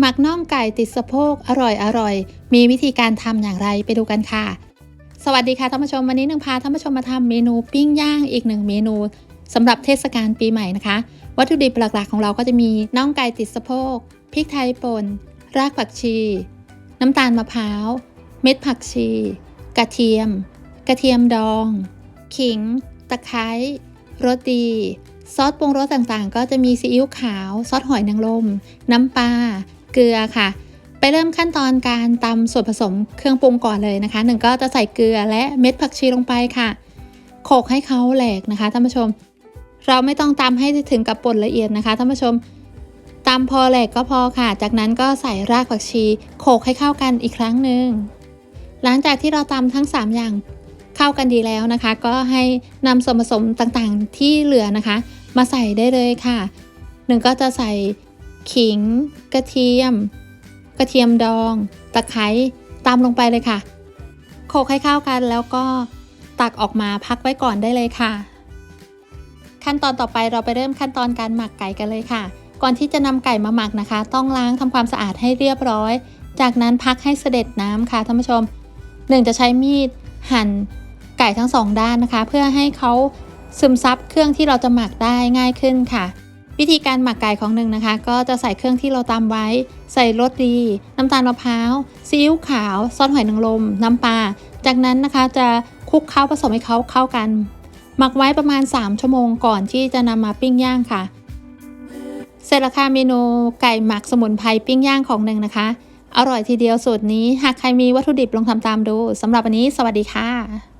หมักน่องไก่ติดสะโพกอร่อยอร่อย มีวิธีการทำอย่างไรไปดูกันค่ะ สวัสดีค่ะท่านผู้ชมวันนี้หนึ่งพาท่านผู้ชมมาทำเมนูปิ้งย่างอีกหนึ่งเมนูสำหรับเทศกาลปีใหม่นะคะ วัตถุดิบหลักๆของเราก็จะมีน่องไก่ติดสะโพกพริกไทยป่นรากผักชี น้ำตาลมะพร้าว เม็ดผักชี กระเทียม กระเทียมดอง ขิง ตะไคร้รสดีซอสปรุงรสต่างๆ ก็จะมีซีอิ๊วขาว ซอสหอยนางรมน้ำปลา เกลือค่ะ ไปเริ่มขั้นตอนการตำส่วนผสมเครื่องปรุงก่อนเลยนะคะหนึ่งก็จะใส่เกลือและเม็ดผักชีลงไปค่ะโขกให้เขาแหลกนะคะท่านผู้ชม เราไม่ต้องตำให้ถึงกับป่นละเอียดนะคะท่านผู้ชมตำพอแหลกก็พอค่ะ จากนั้นก็ใส่รากผักชีโขกให้เข้ากันอีกครั้งหนึ่งหลังจากที่เราตำทั้ง 3 อย่างเข้ากันดีแล้วนะคะ ก็ให้นำส่วนผสมต่างๆที่เหลือนะคะ มาใส่ได้เลยค่ะหนึ่งก็จะใส่ ขิง กระเทียม กระเทียมดอง ตะไคร้ตามลงไปเลยค่ะโขลกให้เข้ากันแล้วก็ตักออกมาพักไว้ก่อนได้เลยค่ะ ขั้นตอนต่อไปเราไปเริ่มขั้นตอนการหมักไก่กันเลยค่ะ ก่อนที่จะนำไก่มาหมักนะคะ ต้องล้างทำความสะอาดให้เรียบร้อย จากนั้นพักให้เสด็จน้ำค่ะท่านผู้ชมหนึ่งจะใช้มีดหั่นไก่ทั้งสองด้านนะคะ เพื่อให้เขาซึมซับเครื่องที่เราจะหมักได้ง่ายขึ้นค่ะ วิธีการหมักไก่ของหนึ่งนะคะ ก็จะใส่เครื่องที่เราตำไว้ ใส่รสดี น้ำตาลมะพร้าวซีอิ๊วขาวซอสหอยนางรมน้ำปลาจากนั้นนะคะจะคลุกเคล้าผสมให้เขาเข้ากัน หมักไว้ประมาณ 3 ชั่วโมงก่อนที่จะนำมาปิ้งย่างค่ะ เสร็จแล้วค่ะเมนูไก่หมักสมุนไพรปิ้งย่างของหนึ่งนะคะ อร่อยทีเดียวสูตรนี้ หากใครมีวัตถุดิบลองทำตามดูสำหรับวันนี้ สวัสดีค่ะ